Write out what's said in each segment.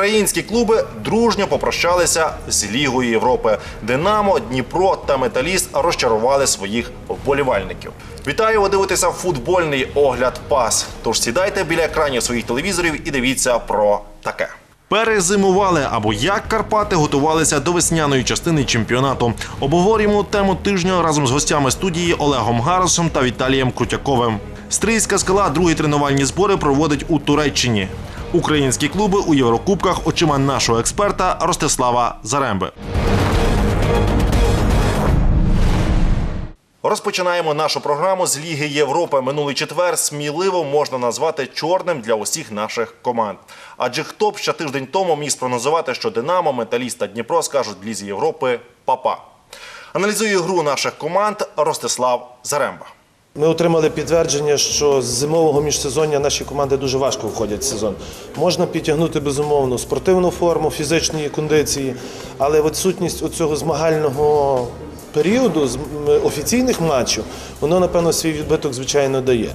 Українські клуби дружньо попрощалися з Лігою Європи. Динамо, Дніпро та Металіст розчарували своїх вболівальників. Вітаю! Ви дивитеся футбольний огляд пас. Тож сідайте біля екранів своїх телевізорів і дивіться про таке. Перезимували або як Карпати готувалися до весняної частини чемпіонату. Обговорюємо тему тижня разом з гостями студії Олегом Гарасом та Віталієм Крутяковим. Стрийська скала другі тренувальні збори проводить у Туреччині. Українські клуби у Єврокубках очима нашого експерта Ростислава Заремби. Розпочинаємо нашу програму з Ліги Європи. Минулий четвер сміливо можна назвати чорним для усіх наших команд. Адже хто б ще тиждень тому міг спрогнозувати, що Динамо, Металіст та Дніпро скажуть в Лізі Європи папа. Аналізує гру наших команд Ростислав Заремба. Ми отримали підтвердження, що з зимового міжсезоння наші команди дуже важко входять в сезон. Можна підтягнути безумовно спортивну форму, фізичної кондиції, але відсутність оцього змагального періоду офіційних матчів, воно напевно свій відбиток звичайно дає.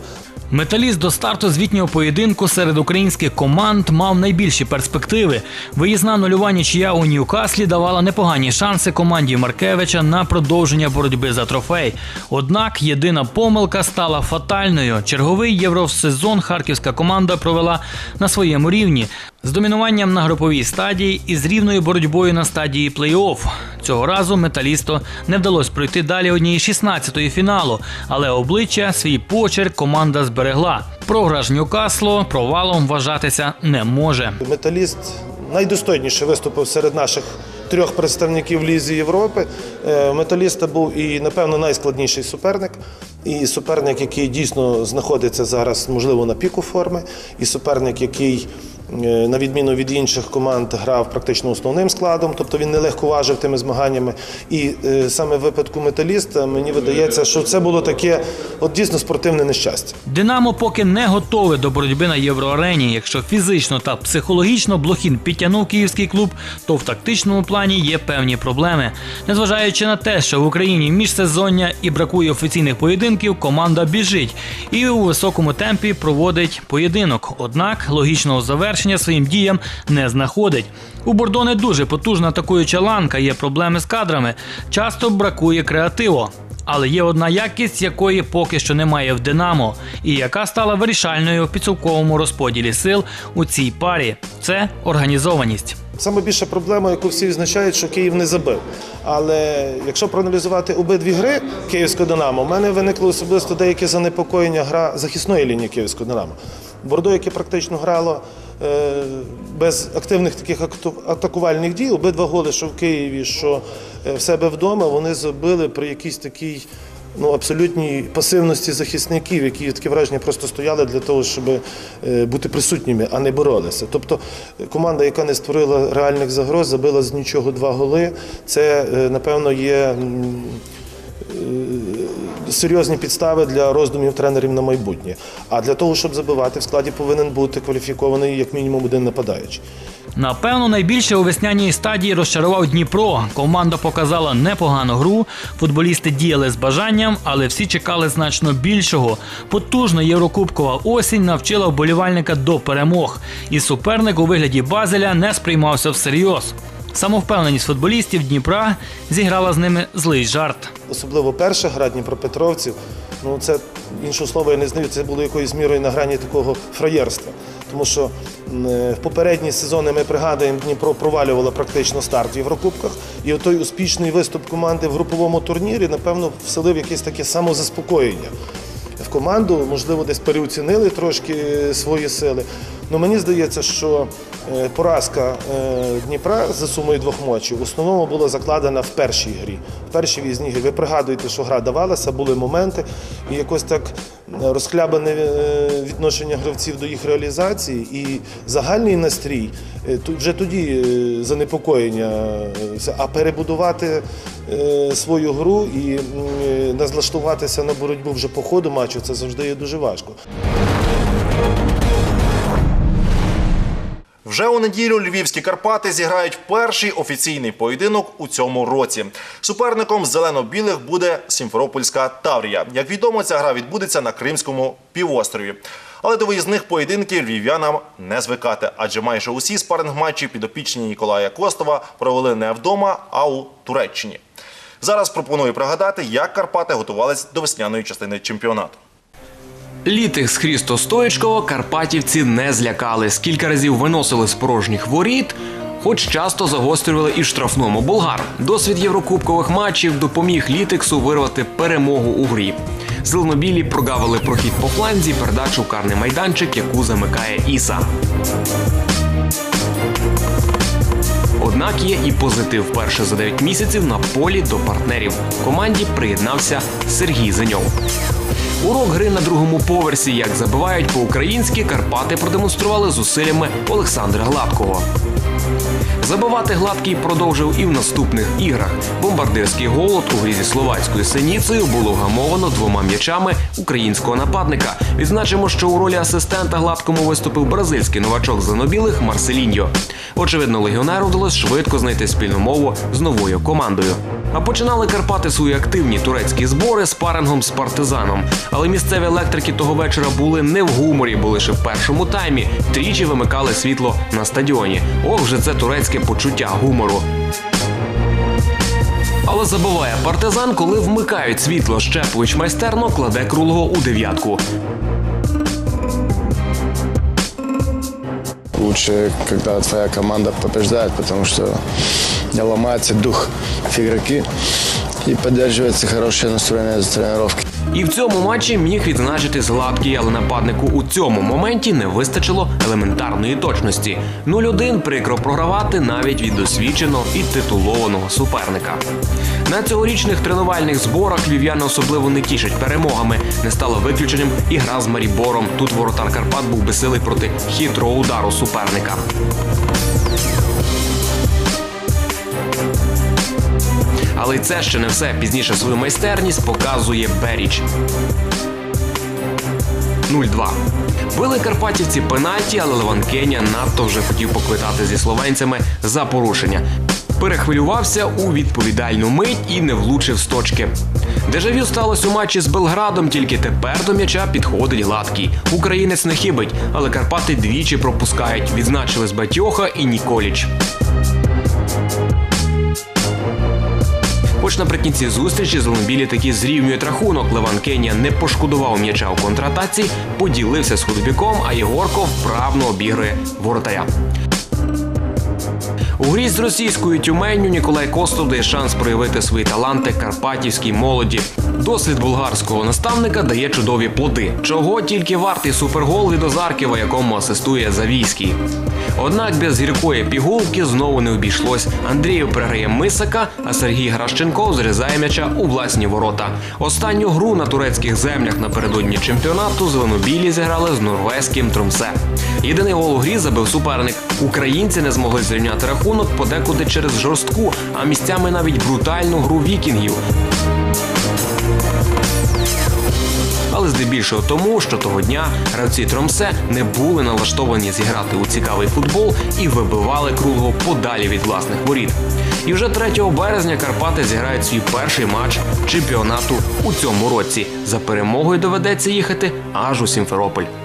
Металіст до старту звітнього поєдинку серед українських команд мав найбільші перспективи. Виїзна нульова нічия у Ньюкаслі давала непогані шанси команді Маркевича на продовження боротьби за трофей. Однак єдина помилка стала фатальною. Черговий євросезон харківська команда провела на своєму рівні з домінуванням на груповій стадії і з рівною боротьбою на стадії плей-офф. Цього разу металісту не вдалося пройти далі однієї 16-ї фіналу, але обличчя свій почерк команда зберегла. Програш Ньюкаслу провалом вважатися не може. Металіст найдостойніше виступив серед наших трьох представників Лізі Європи. Е, Металіста був і, напевно, найскладніший суперник. І суперник, який дійсно знаходиться зараз, можливо, на піку форми, і суперник, який, на відміну від інших команд, грав практично основним складом, тобто він не легковажив тими змаганнями. І е, саме в випадку металіста мені видається, що це було таке от дійсно спортивне нещастя. Динамо поки не готове до боротьби на євроарені. Якщо фізично та психологічно Блохін підтягнув київський клуб, то в тактичному плані є певні проблеми. Незважаючи на те, що в Україні міжсезоння і бракує офіційних поєдинків, команда біжить і у високому темпі проводить поєдинок. Однак логічного завершення своїм діям не знаходить. У Бордо не дуже потужна атакуюча ланка, є проблеми з кадрами. Часто бракує креативу. Але є одна якість, якої поки що немає в Динамо, і яка стала вирішальною в підсумковому розподілі сил у цій парі це організованість. Саме більша проблема, яку всі відзначають, що Київ не забив. Але якщо проаналізувати обидві гри Київського Динамо, в мене виникло особисто деяке занепокоєння гра захисної лінії Київського Динамо. Бордо, яке практично грало без активних таких атакувальних дій, обидва голи, що в Києві, що е, в себе вдома, вони забили при якійсь такій ну, абсолютній пасивності захисників, які таке враження просто стояли для того, щоб е, бути присутніми, а не боролися. Тобто е, команда, яка не створила реальних загроз, забила з нічого два голи. Це, е, напевно, є. Е, Серйозні підстави для роздумів тренерів на майбутнє. А для того, щоб забивати, в складі повинен бути кваліфікований як мінімум один нападаючий. Напевно, найбільше у весняній стадії розчарував Дніпро. Команда показала непогану гру. Футболісти діяли з бажанням, але всі чекали значно більшого. Потужна єврокубкова осінь навчила вболівальника до перемог, і суперник у вигляді Базеля не сприймався всерйоз. Самовпевненість футболістів Дніпра зіграла з ними злий жарт. Особливо перша гра Дніпропетровців, ну це іншого слова я не знаю, це було якоюсь мірою на грані такого фраєрства. Тому що е, в попередні сезони ми пригадуємо, Дніпро провалювало практично старт в Єврокубках. І той успішний виступ команди в груповому турнірі, напевно, вселив якесь таке самозаспокоєння в команду, можливо, десь переоцінили трошки свої сили. Ну мені здається, що е, поразка е, Дніпра за сумою двох матчів в основному була закладена в першій грі. В першій в'їзній грі. Ви пригадуєте, що гра давалася, були моменти, і якось так е, розхлябане відношення гравців до їх реалізації і загальний настрій. вже тоді занепокоєння. А перебудувати свою гру і назлаштуватися на боротьбу вже по ходу матчу, це завжди є дуже важко. Вже у неділю львівські Карпати зіграють перший офіційний поєдинок у цьому році. Суперником зелено-білих буде Сімферопольська Таврія. Як відомо, ця гра відбудеться на Кримському півострові. Але до виїзних поєдинків львів'янам не звикати, адже майже усі спаринг-матчі підопічні Ніколая Костова провели не вдома, а у Туреччині. Зараз пропоную пригадати, як Карпати готувались до весняної частини чемпіонату. Літих з Хрісто Стоїчкова карпатівці не злякали. Скілька разів виносили з порожніх воріт, хоч часто загострювали і в штрафному болгар. Досвід єврокубкових матчів допоміг Літиксу вирвати перемогу у грі. Зеленобілі прогавили прохід по фланзі, передачу карний майданчик, яку замикає Іса. Однак є і позитив. Перше за 9 місяців на полі до партнерів. Команді приєднався Сергій Зеньов. Урок гри на другому поверсі, як забивають по-українськи, Карпати продемонстрували зусиллями Олександра Гладкого. Забивати гладкий продовжив і в наступних іграх. Бомбардирський голод у грі зі словацькою синіцею було вгамовано двома м'ячами українського нападника. Відзначимо, що у ролі асистента гладкому виступив бразильський новачок зеленобілих Марселіньо. Очевидно, легіонеру вдалося швидко знайти спільну мову з новою командою. А починали Карпати свої активні турецькі збори з парингом з партизаном. Але місцеві електрики того вечора були не в гуморі, бо лише в першому таймі тричі вимикали світло на стадіоні. Ох, вже це турецьке почуття гумору. Але забуває партизан, коли вмикають світло. Щепович майстерно кладе круглого у дев'ятку. Лучше, когда твоя команда побеждает, потому что ломается дух игроки и поддерживается хорошее настроение за тренировки. І в цьому матчі міг відзначити Златкий, але нападнику у цьому моменті не вистачило елементарної точності. 0-1 прикро програвати навіть від досвідченого і титулованого суперника. На цьогорічних тренувальних зборах львів'яни особливо не тішать перемогами. Не стало виключенням і гра з Марібором. Тут воротар Карпат був безсилий проти хитрого удару суперника. Але це ще не все. Пізніше свою майстерність показує Беріч. 0-2. Били карпатівці пенальті, але Леван Кеня надто вже хотів поквитати зі словенцями за порушення. Перехвилювався у відповідальну мить і не влучив з точки. Дежавю сталося у матчі з Белградом, тільки тепер до м'яча підходить гладкий. Українець не хибить, але Карпати двічі пропускають. Відзначились Батьоха і Ніколіч. Хоч наприкінці зустрічі Зеленбілі таки зрівнюють рахунок. Леван Кенія не пошкодував м'яча у контратаці, поділився з худобіком, а Єгорко вправно обігрує воротаря. У грі з російською тюменню Ніколай Костов дає шанс проявити свої таланти карпатівській молоді. Досвід болгарського наставника дає чудові плоди. Чого тільки вартий супергол від Озарківа, якому асистує Завійський. Однак без гіркої пігулки знову не обійшлось. Андрію приграє Мисака, а Сергій Гращенков зрізає м'яча у власні ворота. Останню гру на турецьких землях напередодні чемпіонату зеленобілі зіграли з норвезьким Тромсе. Єдиний гол у грі забив суперник. Українці не змогли зрівняти рахунок подекуди через жорстку, а місцями навіть брутальну гру вікінгів. Але здебільшого тому, що того дня гравці Тромсе не були налаштовані зіграти у цікавий футбол і вибивали круглого подалі від власних воріт. І вже 3 березня Карпати зіграють свій перший матч чемпіонату у цьому році. За перемогою доведеться їхати аж у Сімферополь.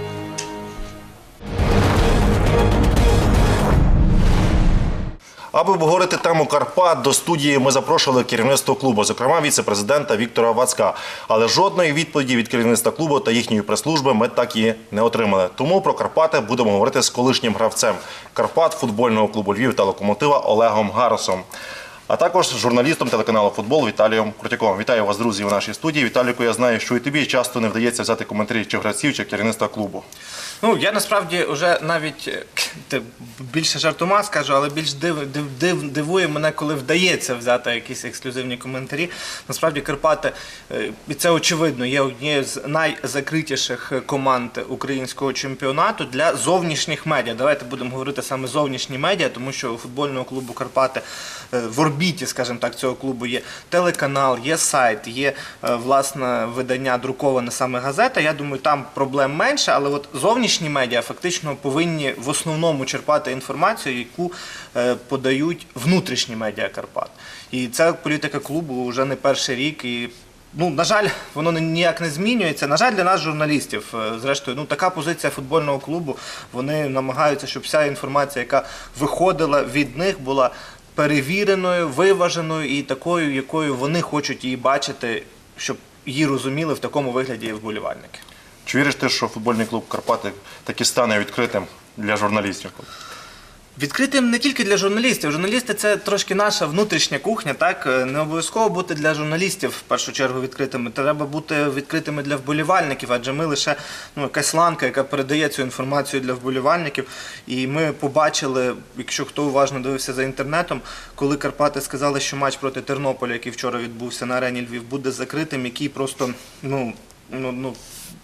Аби обговорити тему Карпат, до студії ми запрошували керівництво клубу, зокрема віце-президента Віктора Вацка. Але жодної відповіді від керівництва клубу та їхньої прес-служби ми так і не отримали. Тому про Карпати будемо говорити з колишнім гравцем Карпат футбольного клубу Львів та локомотива Олегом Гаросом. А також журналістом телеканалу Футбол Віталієм Крутяковим. Вітаю вас, друзі, у нашій студії. Віталіку, я знаю, що і тобі часто не вдається взяти коментарі чи гравців, чи керівництва клубу. Ну, я насправді вже навіть е, більше жартома скажу, але більш див, див, див, дивує мене, коли вдається взяти якісь ексклюзивні коментарі. Насправді Карпати, е, і це очевидно, є однією з найзакритіших команд українського чемпіонату для зовнішніх медіа. Давайте будемо говорити саме зовнішні медіа, тому що у футбольного клубу Карпати е, в орбіті, скажімо так, цього клубу є телеканал, є сайт, є власне видання друковане саме газета. Я думаю, там проблем менше, але от зовнішні медіа фактично повинні в основному черпати інформацію, яку е, подають внутрішні медіа Карпат. І це політика клубу вже не перший рік. І Ну, на жаль, воно ні- ніяк не змінюється. На жаль, для нас, журналістів, е, зрештою, ну така позиція футбольного клубу. Вони намагаються, щоб вся інформація, яка виходила від них, була перевіреною, виваженою і такою, якою вони хочуть її бачити, щоб її розуміли в такому вигляді вболівальники. Чи віриш ти, що футбольний клуб Карпати таки стане відкритим для журналістів? Відкритим не тільки для журналістів. Журналісти це трошки наша внутрішня кухня. Так Е, не обов'язково бути для журналістів в першу чергу відкритими. Треба бути відкритими для вболівальників, адже ми лише ну якась ланка, яка передає цю інформацію для вболівальників. І ми побачили, якщо хто уважно дивився за інтернетом, коли Карпати сказали, що матч проти Тернополя, який вчора відбувся на арені Львів, буде закритим, який просто ну ну ну.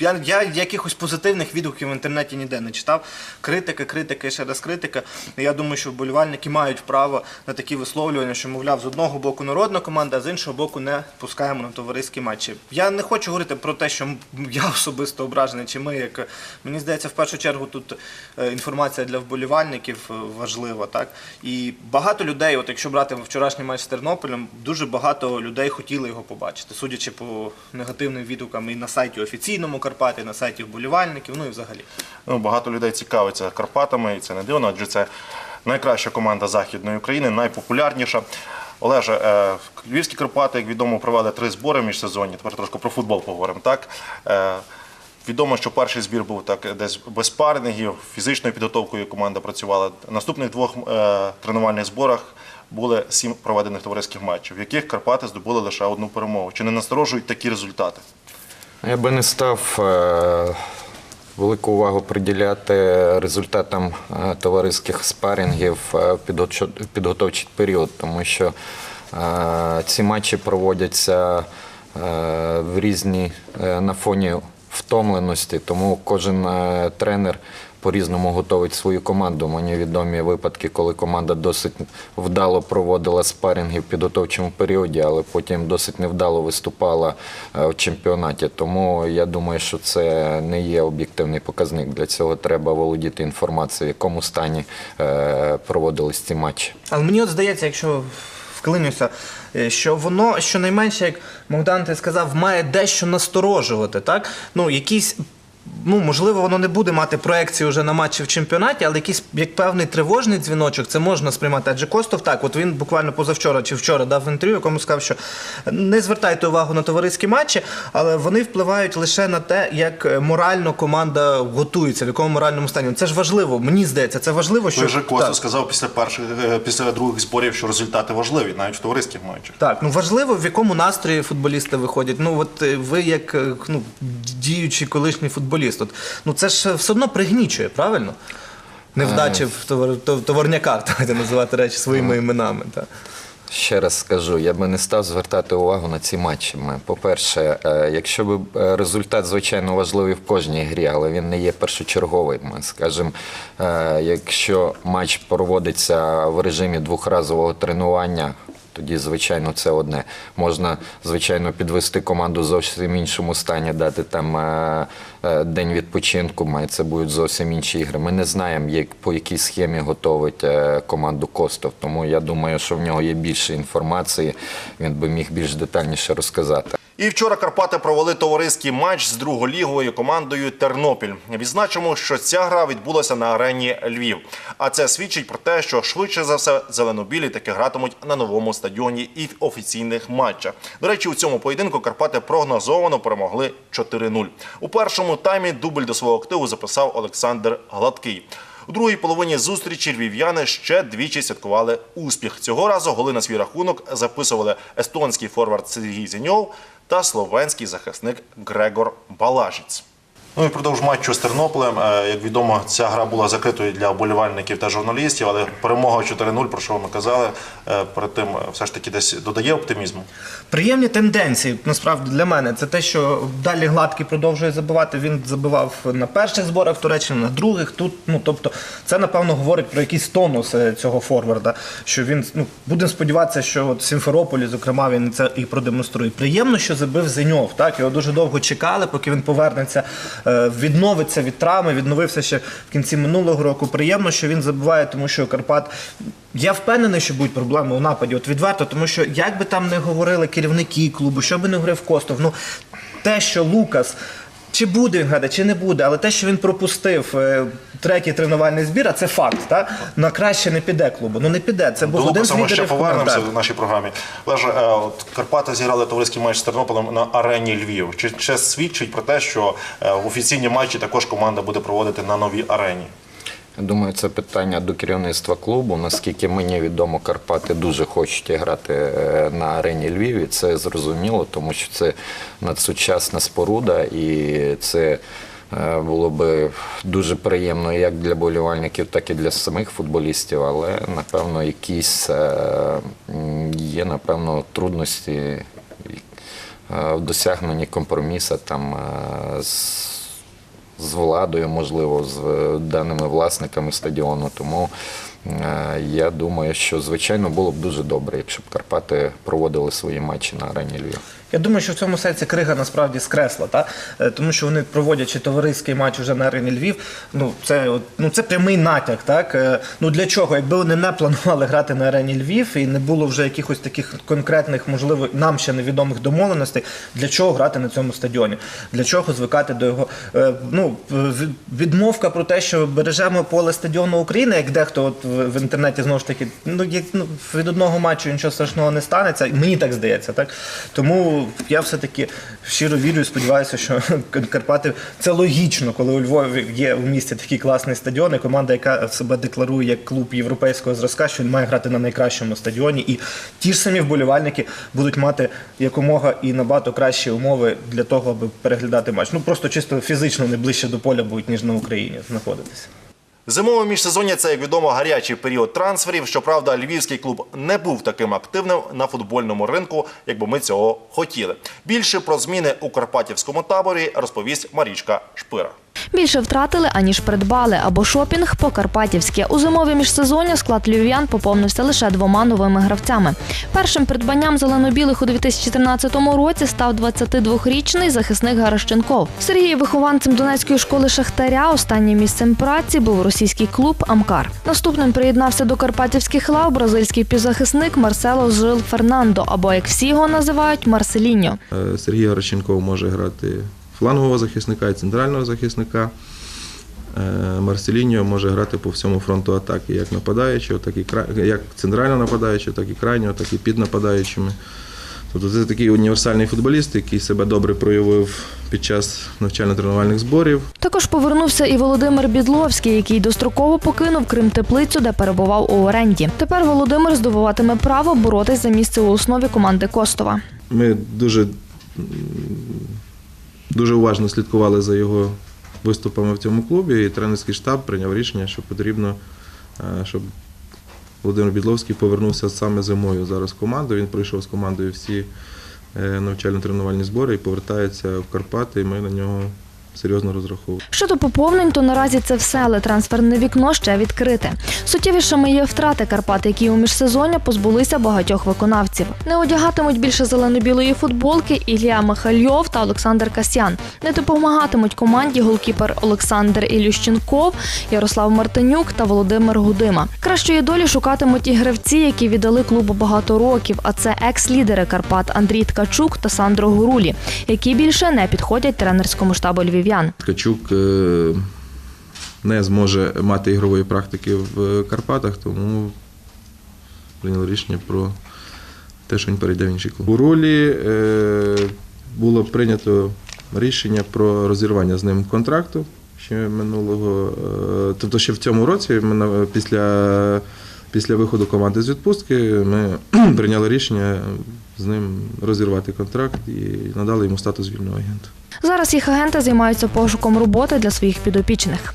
я, я якихось позитивних відгуків в інтернеті ніде не читав. Критика, критика і ще раз критика. Я думаю, що вболівальники мають право на такі висловлювання, що, мовляв, з одного боку народна команда, а з іншого боку не пускаємо на товариські матчі. Я не хочу говорити про те, що я особисто ображений, чи ми, як мені здається, в першу чергу тут е, інформація для вболівальників е, важлива. Так? І багато людей, от якщо брати вчорашній матч з Тернополем, дуже багато людей хотіли його побачити, судячи по негативним відгукам і на сайті офіційному Карпати, на сайті вболівальників, ну і взагалі. Ну, багато людей цікавиться Карпатами, і це не дивно, адже це найкраща команда Західної України, найпопулярніша. Олеже, е, львівські Карпати, як відомо, провели три збори міжсезонні. Тепер трошки про футбол поговоримо. Так? Е, Відомо, що перший збір був так десь без парнингів, фізичною підготовкою команда працювала. Наступних двох е, тренувальних зборах були сім проведених товариських матчів, в яких Карпати здобули лише одну перемогу. Чи не насторожують такі результати? Я би не став е, велику увагу приділяти результатам е, товариських спарингів е, в підготовчий період, тому що ці матчі проводяться в різні на фоні втомленості, тому кожен тренер по-різному готовить свою команду. Мені відомі випадки, коли команда досить вдало проводила спарінги в підготовчому періоді, але потім досить невдало виступала е, в чемпіонаті. Тому я думаю, що це не є об'єктивний показник. Для цього треба володіти інформацією, в якому стані е, проводились ці матчі. Але мені от здається, якщо вклинюся, е, що воно щонайменше, як Богдан ти сказав, має дещо насторожувати, так? Ну, якісь. Ну, можливо, воно не буде мати проекції вже на матчі в чемпіонаті, але якийсь як певний тривожний дзвіночок це можна сприймати. Адже Костов так, от він буквально позавчора чи вчора дав інтерв'ю, якому сказав, що не звертайте увагу на товариські матчі, але вони впливають лише на те, як е, морально команда готується, в якому моральному стані. Це ж важливо. Мені здається, це важливо, що Той же Костя Так. сказав після перших е, після других зборів, що результати важливі, навіть в товариських матчах. Так, ну важливо, в якому настрої футболісти виходять. Ну от е, ви як ну, діючий колишній футболіст, от, ну це ж все одно пригнічує, правильно? Невдачі в товар, тов- товарняках, давайте називати речі своїми іменами. Так. Ще раз скажу, я би не став звертати увагу на ці матчі. По-перше, е, якщо б е, результат, звичайно, важливий в кожній грі, але він не є першочерговий. Ми скажімо, е, якщо матч проводиться в режимі двохразового тренування. Тоді, звичайно, це одне. Можна, звичайно, підвести команду зовсім іншому стані, дати там е, е, день відпочинку. Це будуть зовсім інші ігри. Ми не знаємо, як, по якій схемі готовить е, команду Костов. Тому я думаю, що в нього є більше інформації. Він би міг більш детальніше розказати. І вчора Карпати провели товариський матч з друголіговою командою Тернопіль. Відзначимо, що ця гра відбулася на арені Львів. А це свідчить про те, що швидше за все зеленобілі таки гратимуть на новому стадіоні і в офіційних матчах. До речі, у цьому поєдинку Карпати прогнозовано перемогли 4-0. У першому таймі дубль до свого активу записав Олександр Гладкий. У другій половині зустрічі львів'яни ще двічі святкували успіх. Цього разу голи на свій рахунок записували естонський форвард Сергій Зіньов та словенський захисник Грегор Балажіць. Ну і впродовж матчу з Тернополем, е, як відомо, ця гра була закритою для вболівальників та журналістів, але перемога 4-0, про що ми казали, е, перед тим е, все ж таки десь додає оптимізму. Приємні тенденції, насправді для мене, це те, що далі гладкий продовжує забивати. Він забивав на перших зборах в на других. Тут, ну тобто, це напевно говорить про якийсь тонус цього форварда. Що він ну будемо сподіватися, що от Сімферополі, зокрема, він це і продемонструє. Приємно, що забив Зеньов. Так його дуже довго чекали, поки він повернеться відновиться від травми, відновився ще в кінці минулого року. Приємно, що він забуває, тому що Карпат. Я впевнений, що будуть проблеми у нападі. От відверто, тому що як би там не говорили керівники клубу, що би не говорив Костов, ну те, що Лукас. Чи буде він грати, чи не буде, але те, що він пропустив е, третій тренувальний збір, а це факт, так? на краще не піде клубу. Ну не піде. Це був До один з Лукаса ми ще лідерів повернемося в нашій програмі. Леже, е, от Карпати зіграли товариський матч з Тернополем на арені Львів. Чи це свідчить про те, що е, в офіційні матчі також команда буде проводити на новій арені? Думаю, це питання до керівництва клубу. Наскільки мені відомо, Карпати дуже хочуть грати е, на арені Львів, це зрозуміло, тому що це надсучасна споруда, і це е, було би дуже приємно як для болівальників, так і для самих футболістів. Але напевно якісь е, є напевно трудності в досягненні компромісу там з з владою, можливо, з е, даними власниками стадіону. Тому е, я думаю, що звичайно було б дуже добре, якщо б Карпати проводили свої матчі на арені Львів. Я думаю, що в цьому сенсі крига насправді скресла, та? Е, тому що вони проводячи товариський матч уже на арені Львів. Ну це, ну, це прямий натяк. Так? Ну для чого? Якби вони не планували грати на арені Львів і не було вже якихось таких конкретних, можливо, нам ще невідомих домовленостей, для чого грати на цьому стадіоні? Для чого звикати до його е, ну, відмовка про те, що бережемо поле стадіону України, як дехто от в, інтернеті знову ж таки, ну як ну, від одного матчу нічого страшного не станеться. Мені так здається, так тому я все-таки щиро вірю і сподіваюся, що Карпати це логічно, коли у Львові є в місті такий класний стадіон, і команда, яка себе декларує як клуб європейського зразка, що він має грати на найкращому стадіоні, і ті ж самі вболівальники будуть мати якомога і набагато кращі умови для того, аби переглядати матч. Ну просто чисто фізично не ближче до поля будуть ніж на Україні знаходитися. Зимове міжсезоння це, як відомо, гарячий період трансферів. Щоправда, львівський клуб не був таким активним на футбольному ринку, якби ми цього хотіли. Більше про зміни у карпатівському таборі розповість Марічка Шпира. Більше втратили, аніж придбали, або шопінг по-карпатівськи. У зимові міжсезоння склад львів'ян поповнився лише двома новими гравцями. Першим придбанням зеленобілих у 2013 році став 22-річний захисник Гаращенков. Сергій вихованцем Донецької школи Шахтаря. Останнім місцем праці був російський клуб Амкар. Наступним приєднався до карпатівських лав бразильський півзахисник Марсело Жил Фернандо, або як всі його називають Марселіньо. Е, Сергій Горощенков може грати флангового захисника і центрального захисника. Е, Марселіньо може грати по всьому фронту атаки, як нападаючого, так і кра- як центрально нападаючого, так і крайнього, так і під нападаючими. Тобто це такий універсальний футболіст, який себе добре проявив під час навчально-тренувальних зборів. Також повернувся і Володимир Бідловський, який достроково покинув Крим теплицю, де перебував у оренді. Тепер Володимир здобуватиме право боротись за місце у основі команди Костова. Ми дуже, дуже уважно слідкували за його виступами в цьому клубі, і тренерський штаб прийняв рішення, що потрібно, е, щоб Володимир Бідловський повернувся саме зимою зараз в команду. Він пройшов з командою всі е, навчально-тренувальні збори і повертається в Карпати, і ми на нього серйозно розраховуємо. Щодо поповнень, то наразі це все, але трансферне вікно ще відкрите. Суттєвішими є втрати Карпат, які у міжсезоння позбулися багатьох виконавців. Не одягатимуть більше зелено-білої футболки Ілля Михальйов та Олександр Касьян. Не допомагатимуть команді голкіпер Олександр Ілющенков, Ярослав Мартинюк та Володимир Гудима. Кращої долі шукатимуть і гравці, які віддали клубу багато років. А це екс-лідери Карпат Андрій Ткачук та Сандро Гурулі, які більше не підходять тренерському штабу львів'ян. Ткачук е, не зможе мати ігрової практики в Карпатах, тому прийняли рішення про те, що він перейде в інший клуб. У ролі е, було прийнято рішення про розірвання з ним контракту ще минулого, е, тобто ще в цьому році, після, після виходу команди з відпустки, ми прийняли рішення з ним розірвати контракт і надали йому статус вільного агента. Зараз їх агенти займаються пошуком роботи для своїх підопічних.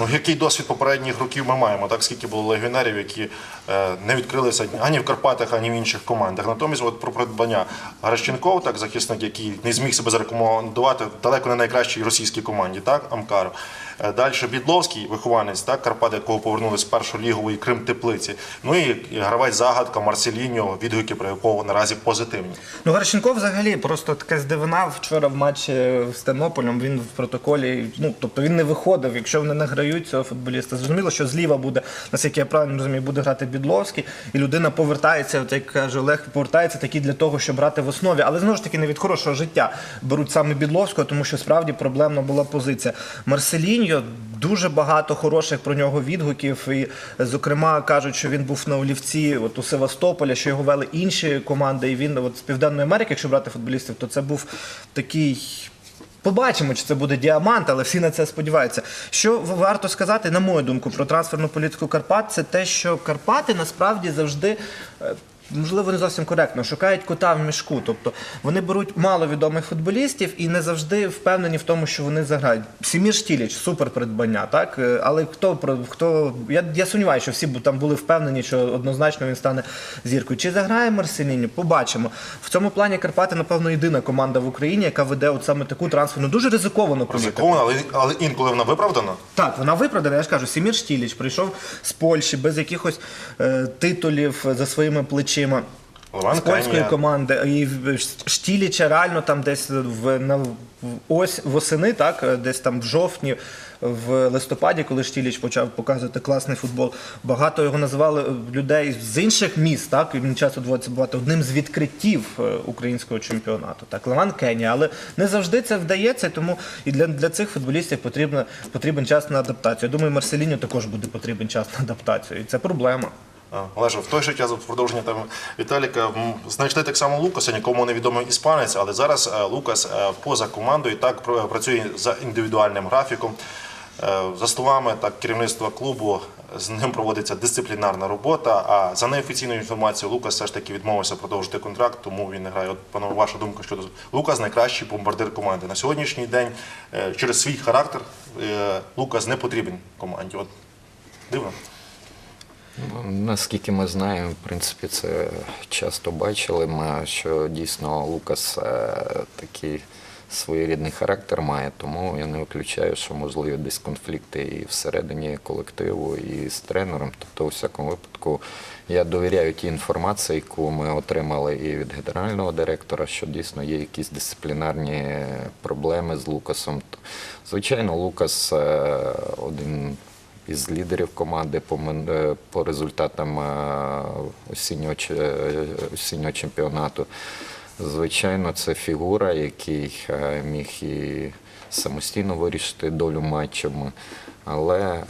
Ну, який досвід попередніх років ми маємо? Так скільки було легіонерів, які е, не відкрилися ані в Карпатах, ані в інших командах. Натомість, от про придбання Гаращенков, так захисник, який не зміг себе зарекомендувати далеко не найкращій російській команді, так Амкаров. Е, Далі Бідловський, вихованець, так Карпати, якого повернули з першої лігової Крим Теплиці. Ну і гравець загадка Марселіньо, відгуки про якого наразі позитивні. Ну, Гарченко взагалі просто така здивина вчора в матчі з Тернополем. Він в протоколі, ну тобто він не виходив. Якщо вони награють цього футболіста, зрозуміло, що зліва буде, наскільки я правильно розумію, буде грати Бідловський, і людина повертається, от як каже Олег, повертається таки для того, щоб грати в основі. Але знову ж таки не від хорошого життя беруть саме Бідловського, тому що справді проблемна була позиція. Марселіньо дуже багато хороших про нього відгуків. І, зокрема, кажуть, що він був на олівці от у Севастополя, що його вели інші команди. І він от з Південної Америки, якщо брати футболістів, то це був такий. Побачимо, чи це буде діамант, але всі на це сподіваються. Що варто сказати, на мою думку, про трансферну політику Карпат, це те, що Карпати насправді завжди. Можливо, не зовсім коректно, шукають кота в мішку. Тобто вони беруть маловідомих футболістів і не завжди впевнені в тому, що вони заграють. Сімір Штіліч, супер придбання, так? Е, Але хто хто. Я, я сумніваюся, що всі там були впевнені, що однозначно він стане зіркою. Чи заграє Марселіні? Побачимо. В цьому плані Карпати, напевно, єдина команда в Україні, яка веде от саме таку трансферну, дуже ризиковану політику. Ризиковано, але, але інколи вона виправдана. Так, вона виправдана, я ж кажу, Сімір Штіліч прийшов з Польщі без якихось е, титулів за своїми плечима. Леван з польської команди і в- Штіліча реально там десь в на ось восени, так десь там в жовтні, в листопаді, коли Штіліч почав показувати класний футбол. Багато його називали людей з інших міст. Так і він часто доводиться бувати одним з відкриттів е, українського чемпіонату. Так, Леван Кенія, але не завжди це вдається. Тому і для, для цих футболістів потрібно потрібен час на адаптацію. Я думаю, Марселіню також буде потрібен час на адаптацію, і це проблема. Олеже, в той же час в продовження там Віталіка знайшли так само Лукаса, нікому невідомий іспанець, але зараз е, Лукас е, поза командою так пр- працює за індивідуальним графіком. Е, За словами так керівництва клубу, з ним проводиться дисциплінарна робота. А за неофіційною інформацією, Лукас все ж таки відмовився продовжити контракт, тому він не грає. От панове, ваша думка щодо Лукас найкращий бомбардир команди. На сьогоднішній день через свій характер Лукас не потрібен команді. От дивно. Наскільки ми знаємо, в принципі, це часто бачили, ми, що дійсно Лукас е, такий своєрідний характер має, тому я не виключаю, що можливі десь конфлікти і всередині колективу, і з тренером. Тобто, у всякому випадку, я довіряю тій інформації, яку ми отримали і від генерального директора, що дійсно є якісь дисциплінарні проблеми з Лукасом. Звичайно, Лукас е, один із лідерів команди по, е, по результатам е, осіннього, е, осіннього чемпіонату. Звичайно, це фігура, який міг і самостійно вирішити долю матчами, але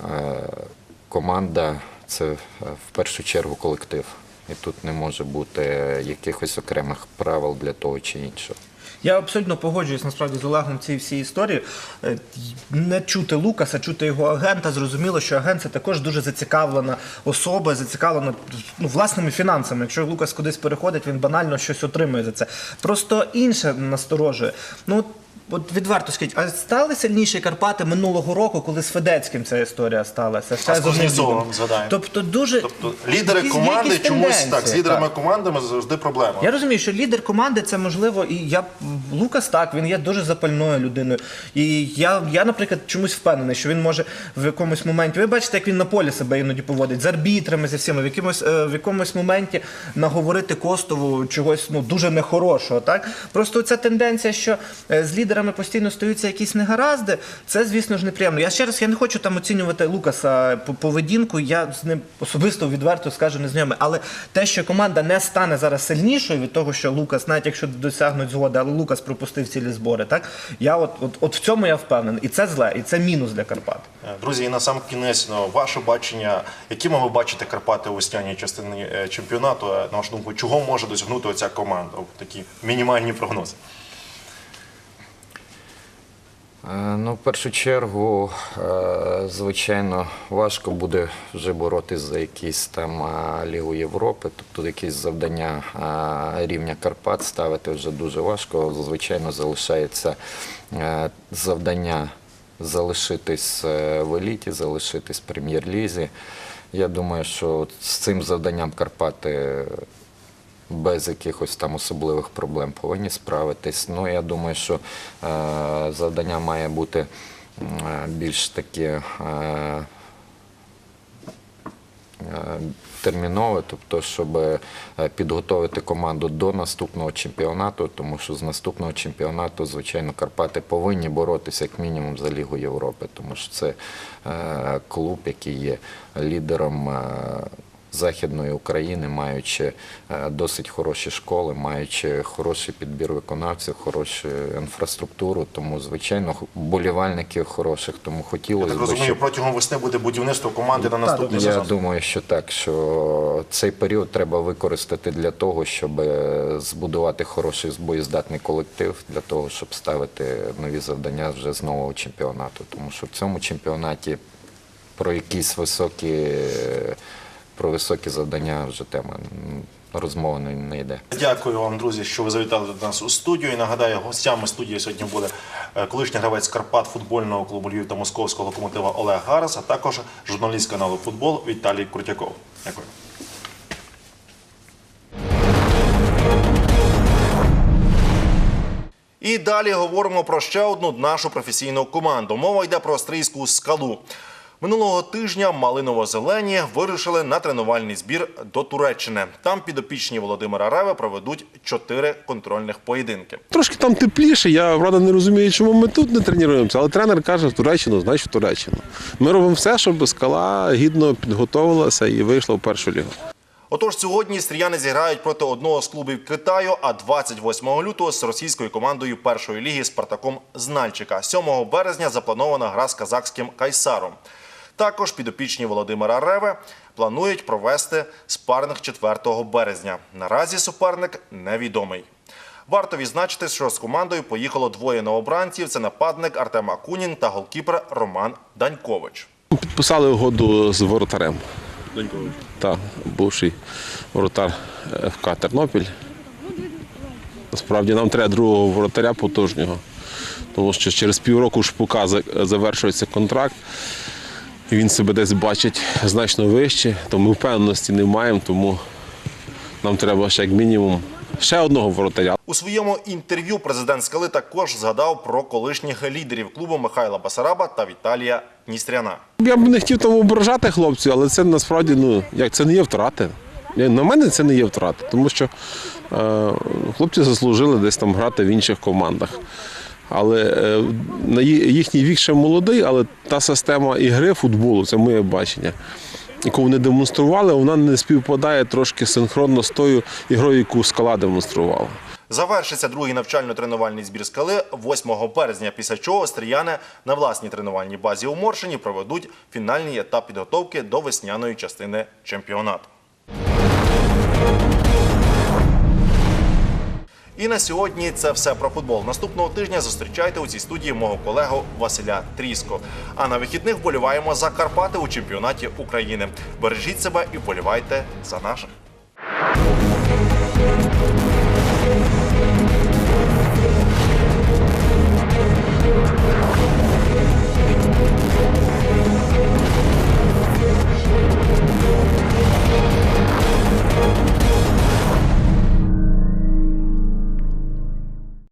команда це в першу чергу колектив. І тут не може бути якихось окремих правил для того чи іншого. Я абсолютно погоджуюсь насправді з Олегом цієї всієї історії. Е, Не чути Лукаса, чути його агента. Зрозуміло, що агент це також дуже зацікавлена особа, зацікавлена ну, власними фінансами. Якщо Лукас кудись переходить, він банально щось отримує за це. Просто інше насторожує. Ну, от- відверто скажіть, а стали сильніші Карпати минулого року, коли з Федецьким ця історія сталася? Ще А з Кузнєцовим, згадаємо. Тобто дуже Тобто лідери якісь- команди якісь чомусь так, з тенденції, лідерами командами завжди проблема. Я розумію, що лідер команди це можливо, і я Лукас так, він є дуже запальною людиною. І я, я, наприклад, чомусь впевнений, що він може в якомусь моменті. Ви бачите, як він на полі себе іноді поводить з арбітрами, зі всіма, в якомусь, е, в якомусь моменті наговорити Костову чогось ну, дуже нехорошого. Так? Просто ця тенденція, що е, з лідерами постійно стаються якісь негаразди, це, звісно ж, неприємно. Я ще раз я не хочу там оцінювати Лукаса по поведінку. Я з ним особисто відверто скажу не знайомий. Але те, що команда не стане зараз сильнішою від того, що Лукас, навіть якщо досягнуть згоди, але Лукас пропустив цілі збори, так я от, от, от в цьому я впевнений. І це зле, і це мінус для Карпат. Е, Друзі, і на сам кінець ну, ваше бачення, якими ви бачите Карпати у весняній частині е, чемпіонату, е, на вашу думку, чого може досягнути оця команда? Такі мінімальні прогнози. Е, Ну, в першу чергу, е, звичайно, важко буде вже боротись за якісь там е, Лігу Європи, тобто якісь завдання рівня Карпат ставити вже дуже важко. Звичайно, залишається завдання залишитись в еліті, залишитись в прем'єр-лізі. Я думаю, що з цим завданням Карпати без якихось там особливих проблем повинні справитись. Ну, я думаю, що е, завдання має бути е, більш таке. Е, термінове, тобто, щоб підготовити команду до наступного чемпіонату, тому що з наступного чемпіонату, звичайно, Карпати повинні боротися як мінімум за Лігу Європи, тому що це клуб, який є лідером. Західної України, маючи е, досить хороші школи, маючи хороший підбір виконавців, хорошу інфраструктуру, тому звичайно болівальників хороших, тому Я хотілося так б, розумію, щоб протягом весни буде будівництво команди на наступний я думаю, що так, що цей період треба використати для того, щоб е, збудувати хороший боєздатний колектив, для того, щоб ставити нові завдання вже з нового чемпіонату. Тому що в цьому чемпіонаті про якісь високі, е, про високі завдання вже тема розмова не, не йде. Дякую вам, друзі, що ви завітали до нас у студію. І нагадаю, гостями студії сьогодні буде е, колишній гравець Карпат футбольного клубу Львів та московського локомотива Олег Гарас, а також журналіст каналу Футбол Віталій Крутяков. Дякую. І далі говоримо про ще одну нашу професійну команду. Мова йде про австрійську скалу. Минулого тижня малиново-зелені вирушили на тренувальний збір до Туреччини. Там підопічні Володимира Реви проведуть чотири контрольних поєдинки. Трошки там тепліше, я правда не розумію, чому ми тут не тренуємося, але тренер каже в Туреччину, значить в Туреччину. Ми робимо все, щоб скала гідно підготовилася і вийшла в першу лігу. Отож, сьогодні стріяни зіграють проти одного з клубів Китаю, а 28 лютого з російською командою першої ліги Спартаком з Нальчика. 7 березня запланована гра з казахським Кайсаром. Також підопічні Володимира Реви планують провести спаринг 4 березня. Наразі суперник невідомий. Варто відзначити, що з командою поїхало двоє новобранців: це нападник Артем Акунін та голкіпер Роман Данькович. Підписали угоду з воротарем. Данькович. Так, бувший воротар ФК Тернопіль. Насправді нам треба другого воротаря потужнього, тому що через півроку шпука за- завершується контракт. І він себе десь бачить значно вище, то ми впевненості не маємо, тому нам треба ще як мінімум ще одного воротаря. У своєму інтерв'ю президент Скали також згадав про колишніх лідерів клубу Михайла Басараба та Віталія Ністряна. Я б не хотів там ображати хлопців, але це насправді ну, як це не є втрати. На мене це не є втрати, тому що е, хлопці заслужили десь там грати в інших командах. Але е, на їхній вік ще молодий, але та система ігри футболу, це моє бачення, яку вони демонстрували, вона не співпадає трошки синхронно з тою ігрою, яку скала демонструвала. Завершиться другий навчально-тренувальний збір скали 8 березня, після чого стріяни на власній тренувальній базі у Моршині проведуть фінальний етап підготовки до весняної частини чемпіонату. І на сьогодні це все про футбол. Наступного тижня зустрічайте у цій студії мого колегу Василя Тріско. А на вихідних вболіваємо за Карпати у чемпіонаті України. Бережіть себе і вболівайте за наших.